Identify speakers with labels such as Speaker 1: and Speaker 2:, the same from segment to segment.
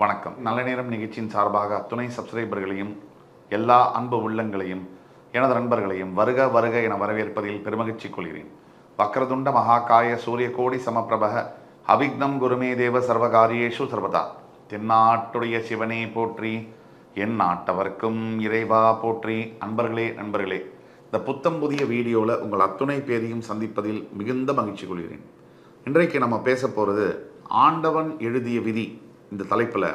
Speaker 1: வணக்கம். நல்ல நேரம் நிகழ்ச்சியின் சார்பாக அத்துணை சப்ஸ்கிரைபர்களையும் எல்லா அன்பு உள்ளங்களையும் எனது நண்பர்களையும் வருக வருக என வரவேற்பதில் பெருமகிழ்ச்சி கொள்கிறேன். வக்ரதுண்ட மகாகாய சூரியகோடி சமப்பிரபக அவிக்னம் குருமே தேவ சர்வகாரியேஷு சர்வதா. தென்னாட்டுடைய சிவனே போற்றி என் நாட்டவர்க்கும் இறைவா போற்றி. அன்பர்களே நண்பர்களே இந்த புத்தம் புதிய வீடியோவில் உங்கள் அத்துணை பேரையும் சந்திப்பதில் மிகுந்த மகிழ்ச்சி கொள்கிறேன். இன்றைக்கு நம்ம பேச போகிறது ஆண்டவன் எழுதிய விதி. இந்த தலைப்பில்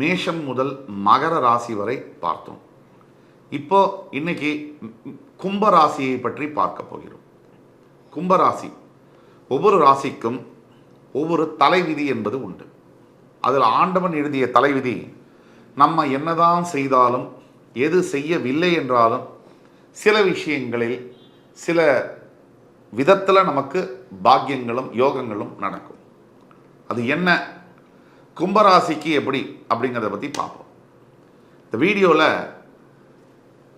Speaker 1: மேஷம் முதல் மகர ராசி வரை பார்த்தோம். இப்போ இன்னைக்கு கும்ப ராசியை பற்றி பார்க்க போகிறோம். கும்பராசி ஒவ்வொரு ராசிக்கும் ஒவ்வொரு தலைவிதி என்பது உண்டு. அதில் ஆண்டவன் எழுதிய தலைவிதி நம்ம என்னதான் செய்தாலும் எது செய்யவில்லை என்றாலும் சில விஷயங்களில் சில விதத்தில் நமக்கு பாக்கியங்களும் யோகங்களும் நடக்கும். அது என்ன? கும்பராசிக்கு எப்படி அப்படிங்கிறத பற்றி பார்ப்போம். இந்த வீடியோவில்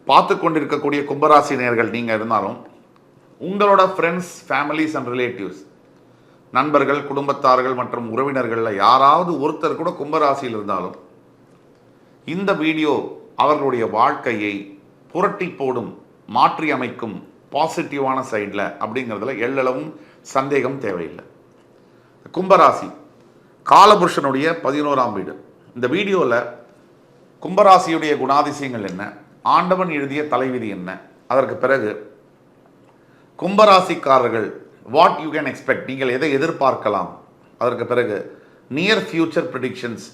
Speaker 1: பார்த்து கொண்டிருக்கக்கூடிய கும்பராசி நேர்கள் நீங்கள் இருந்தாலும் உங்களோட ஃப்ரெண்ட்ஸ் ஃபேமிலிஸ் அண்ட் ரிலேட்டிவ்ஸ் நண்பர்கள் குடும்பத்தார்கள் மற்றும் உறவினர்களில் யாராவது ஒருத்தர் கூட கும்பராசியில் இருந்தாலும் இந்த வீடியோ அவர்களுடைய வாழ்க்கையை புரட்டி போடும் மாற்றி அமைக்கும் பாசிட்டிவான சைடில் அப்படிங்கிறதுல எள்ளளவும் சந்தேகம் தேவையில்லை. கும்பராசி காலபுருஷனுடைய பதினோராம் வீடு. இந்த வீடியோவில் கும்பராசியுடைய குணாதிசயங்கள் என்ன? ஆண்டவன் எழுதிய தலைவிதி என்ன? அதற்கு பிறகு கும்பராசிக்காரர்கள் வாட் யூ கேன் எக்ஸ்பெக்ட் நீங்கள் எதை எதிர்பார்க்கலாம்? அதற்கு பிறகு நியர் ஃபியூச்சர் ப்ரிடிக்ஷன்ஸ்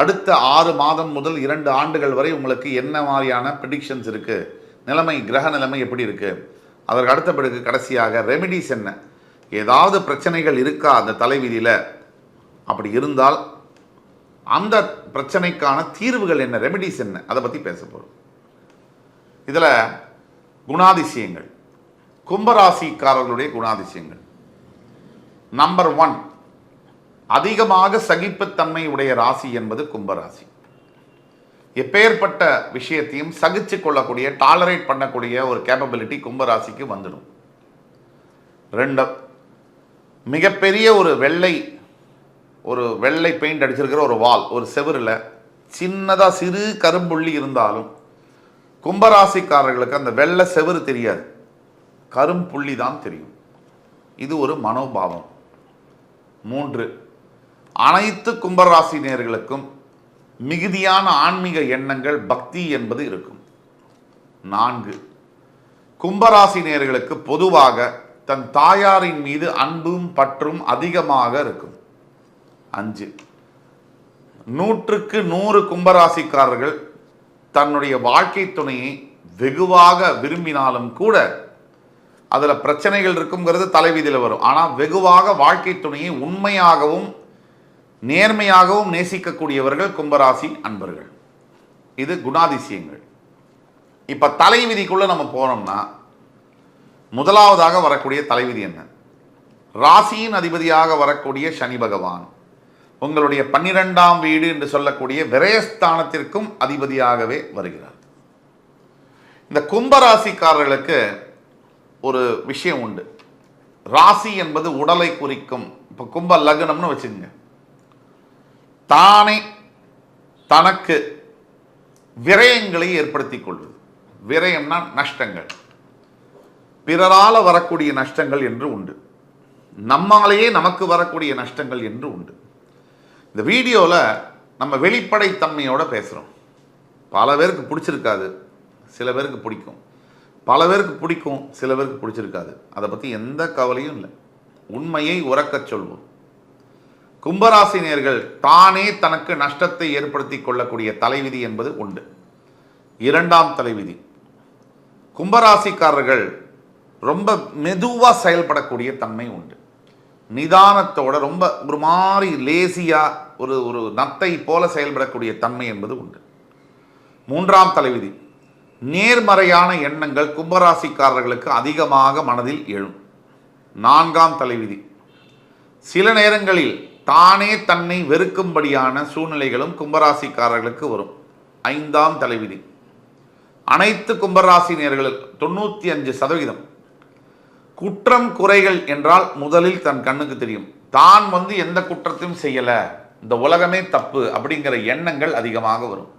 Speaker 1: அடுத்த ஆறு மாதம் முதல் இரண்டு ஆண்டுகள் வரை உங்களுக்கு என்ன மாதிரியான ப்ரிடிக்ஷன்ஸ் இருக்குது நிலைமை கிரக நிலைமை எப்படி இருக்குது அதற்கு அடுத்த பிறகு கடைசியாக ரெமெடிஸ் என்ன? ஏதாவது பிரச்சனைகள் இருக்கா அந்த தலைவிதியில்? அப்படி இருந்தால் அந்த பிரச்சனைக்கான தீர்வுகள் என்ன ரெமெடிஸ் என்ன அதை பற்றி பேச போகிறோம் இதில் குணாதிசயங்கள் கும்பராசிக்காரர்களுடைய குணாதிசயங்கள். நம்பர் ஒன் அதிகமாக சகிப்புத்தன்மை உடைய ராசி என்பது கும்பராசி. எப்பேற்பட்ட விஷயத்தையும் சகிச்சு கொள்ளக்கூடிய டாலரேட் பண்ணக்கூடிய ஒரு கேப்பபிலிட்டி கும்பராசிக்கு வந்துடும். ரெண்டு மிகப்பெரிய ஒரு வெள்ளை ஒரு வெள்ளை பெயிண்ட் அடிச்சிருக்கிற ஒரு வால் ஒரு செவரில் சின்னதாக சிறு கரும்புள்ளி இருந்தாலும் கும்பராசிக்காரர்களுக்கு அந்த வெள்ளை செவுரு தெரியாது. கரும்புள்ளி தான் தெரியும். இது ஒரு மனோபாவம். மூன்று அனைத்து கும்பராசினியர்களுக்கும் மிகுதியான ஆன்மீக எண்ணங்கள் பக்தி என்பது இருக்கும். நான்கு கும்பராசினியர்களுக்கு பொதுவாக தன் தாயாரின் மீது அன்பும் பற்றும் அதிகமாக இருக்கும். அஞ்சு. நூற்றுக்கு நூறு கும்பராசிக்காரர்கள் தன்னுடைய வாழ்க்கை துணையை வெகுவாக விரும்பினாலும் கூட அதில் பிரச்சனைகள் இருக்குங்கிறது தலைவிதியில் வரும். ஆனால் வெகுவாக வாழ்க்கை துணையை உண்மையாகவும் நேர்மையாகவும் நேசிக்கக்கூடியவர்கள் கும்பராசி அன்பர்கள். இது குணாதிசயங்கள். இப்போ தலைவிதிக்குள்ளே நம்ம போனோம்னா முதலாவதாக வரக்கூடிய தலைவிதி என்ன? ராசியின் அதிபதியாக வரக்கூடிய சனி பகவான். உங்களுடைய பன்னிரெண்டாம் வீடு என்று சொல்லக்கூடிய விரயஸ்தானத்திற்கும் அதிபதியாகவே வருகிறார். இந்த கும்பராசிக்காரர்களுக்கு ஒரு விஷயம் உண்டு. ராசி என்பது உடலை குறிக்கும். இப்போ கும்ப லக்னம்னு வச்சுக்கோங்க. தானே தனக்கு விரயங்களை ஏற்படுத்தி கொள்வது விரயம்னா நஷ்டங்கள். பிறரால் வரக்கூடிய நஷ்டங்கள் என்று உண்டு. நம்மாலேயே நமக்கு வரக்கூடிய நஷ்டங்கள் என்று உண்டு. இந்த வீடியோவில் நம்ம வெளிப்படைத்தன்மையோடு பேசுகிறோம் பல பேருக்கு பிடிச்சிருக்காது சில பேருக்கு பிடிக்கும். பல பேருக்கு பிடிக்கும் சில பேருக்கு பிடிச்சிருக்காது. அதை பற்றி எந்த கவலையும் இல்லை. உண்மையை உறக்கச் சொல்வோம். கும்பராசினியர்கள் தானே தனக்கு நஷ்டத்தை ஏற்படுத்தி கொள்ளக்கூடிய தலைவிதி என்பது உண்டு. இரண்டாம் தலைவிதி. கும்பராசிக்காரர்கள் ரொம்ப மெதுவாக செயல்படக்கூடிய தன்மை உண்டு. நிதானத்தோட ரொம்ப ஒரு மாதிரி லேசியாக ஒரு ஒரு நத்தை போல செயல்படக்கூடிய தன்மை என்பது உண்டு. மூன்றாம் தலைவிதி நேர்மறையான எண்ணங்கள் கும்பராசிக்காரர்களுக்கு அதிகமாக மனதில் எழும். நான்காம் தலைவிதி சில நேரங்களில் தானே தன்னை வெறுக்கும்படியான சூழ்நிலைகளும் கும்பராசிக்காரர்களுக்கு வரும். ஐந்தாம் தலைவிதி அனைத்து கும்பராசினியர்கள் தொண்ணூற்றி அஞ்சு சதவீதம் குற்றம் குறைகள் என்றால் முதலில் தன் கண்ணுக்கு தெரியும். தான் வந்து எந்த குற்றத்தையும் செய்யலை. இந்த உலகமே தப்பு அப்படிங்கிற எண்ணங்கள் அதிகமாக வரும்.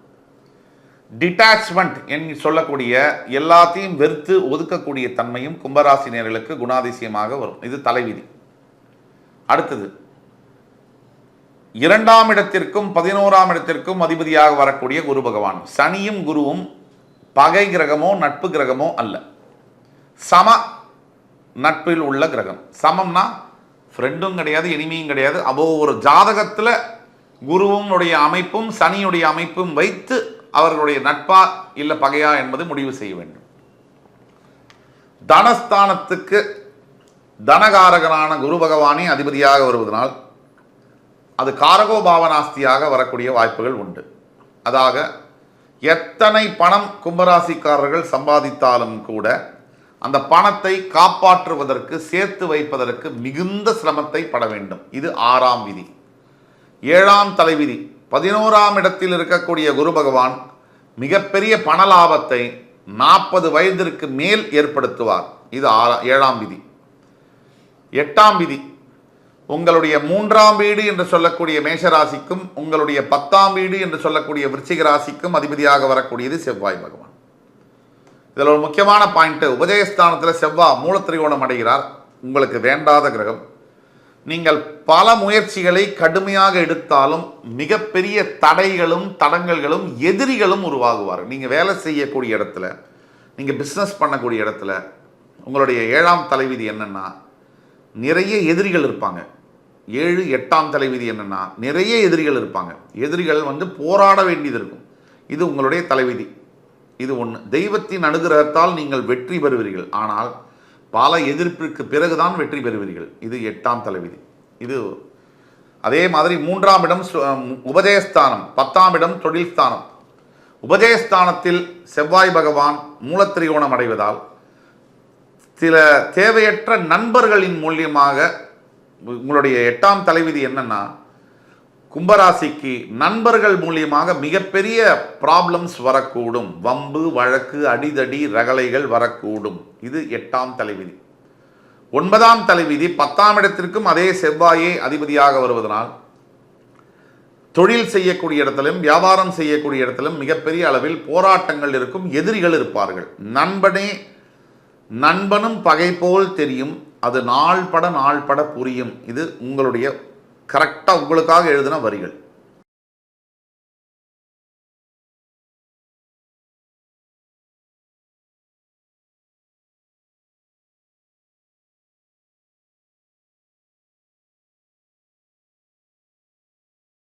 Speaker 1: டிட்டாச்மெண்ட் என்று சொல்லக்கூடிய எல்லாத்தையும் வெறுத்து ஒதுக்கக்கூடிய தன்மையும் கும்பராசினியர்களுக்கு குணாதிசயமாக வரும். இது தலைவிதி. அடுத்தது இரண்டாம் இடத்திற்கும் பதினோராம் இடத்திற்கும் அதிபதியாக வரக்கூடிய குரு பகவான். சனியும் குருவும் பகை கிரகமோ நட்பு கிரகமோ அல்ல. சம நட்பில் உள்ள கிரகம். சமம்னா ஃப்ரெண்டும் கிடையாது இனிமையும் கிடையாது. அப்போ ஒரு ஜாதகத்தில் குருவனுடைய அமைப்பும் சனியுடைய அமைப்பும் வைத்து அவர்களுடைய நட்பா இல்லை பகையா என்பது முடிவு செய்ய வேண்டும். தனஸ்தானத்துக்கு தனகாரகனான குரு பகவானே அதிபதியாக வருவதனால் அது காரகோ பாவனாஸ்தியாக வரக்கூடிய வாய்ப்புகள் உண்டு. அதாக எத்தனை பணம் கும்பராசிக்காரர்கள் சம்பாதித்தாலும் கூட அந்த பணத்தை காப்பாற்றுவதற்கு சேர்த்து வைப்பதற்கு மிகுந்த சிரமத்தை பட வேண்டும். இது ஆறாம் விதி. ஏழாம் தலைவிதி. பதினோராம் இடத்தில் இருக்கக்கூடிய குரு பகவான் மிகப்பெரிய பண லாபத்தை நாற்பது வயதிற்கு மேல் ஏற்படுத்துவார். இது ஆறா ஏழாம் விதி. எட்டாம் விதி. உங்களுடைய மூன்றாம் வீடு என்று சொல்லக்கூடிய மேஷராசிக்கும் உங்களுடைய பத்தாம் வீடு என்று சொல்லக்கூடிய விருச்சிக ராசிக்கும் அதிபதியாக வரக்கூடியது செவ்வாய் பகவான். இதில் ஒரு முக்கியமான பாயிண்ட்டு உபஜயஸ்தானத்தில் செவ்வாய் மூலத்திரிகோணம் அடைகிறார். உங்களுக்கு வேண்டாத கிரகம். நீங்கள் பல முயற்சிகளை கடுமையாக எடுத்தாலும் மிகப்பெரிய தடைகளும் தடங்கல்களும் எதிரிகளும் உருவாகுவார்கள். நீங்கள் வேலை செய்யக்கூடிய இடத்துல நீங்கள் பிஸ்னஸ் பண்ணக்கூடிய இடத்துல உங்களுடைய ஏழாம் தலைவிதி என்னென்னா நிறைய எதிரிகள் இருப்பாங்க. ஏழு எட்டாம் தலைவிதி என்னென்னா நிறைய எதிரிகள் இருப்பாங்க. எதிரிகள் வந்து போராட வேண்டியது இருக்கும். இது உங்களுடைய தலைவிதி. இது ஒன்று தெய்வத்தின் அனுகிரகத்தால் நீங்கள் வெற்றி பெறுவீர்கள். ஆனால் பல எதிர்ப்பிற்கு பிறகுதான் வெற்றி பெறுவீர்கள். இது எட்டாம் தலைவிதி. இது அதே மாதிரி மூன்றாம் இடம் உபதேஸ்தானம் பத்தாம் இடம் தொழில் ஸ்தானம். உபதேஸ்தானத்தில் செவ்வாய் பகவான் மூலத்திரிகோணம் அடைவதால் சில தேவையற்ற நண்பர்களின் மூலியமாக உங்களுடைய எட்டாம் தலைவிதி என்னென்னா கும்பராசிக்கு நண்பர்கள் மூலியமாக மிகப்பெரிய ப்ராப்ளம்ஸ் வரக்கூடும். வம்பு வழக்கு அடிதடி ரகளைகள் வரக்கூடும். இது எட்டாம் தலைவிதி. ஒன்பதாம் தலைவிதி பத்தாம் இடத்திற்கும் அதே செவ்வாயே அதிபதியாக வருவதனால் தொழில் செய்யக்கூடிய இடத்திலும் வியாபாரம் செய்யக்கூடிய இடத்திலும் மிகப்பெரிய அளவில் போராட்டங்கள் இருக்கும் எதிரிகள் இருப்பார்கள். நண்பனே நண்பனும் பகை போல் தெரியும். அது நாள்பட நாள்பட புரியும். இது உங்களுடைய கரெக்டாக உங்களுக்காக எழுதின வரிகள்.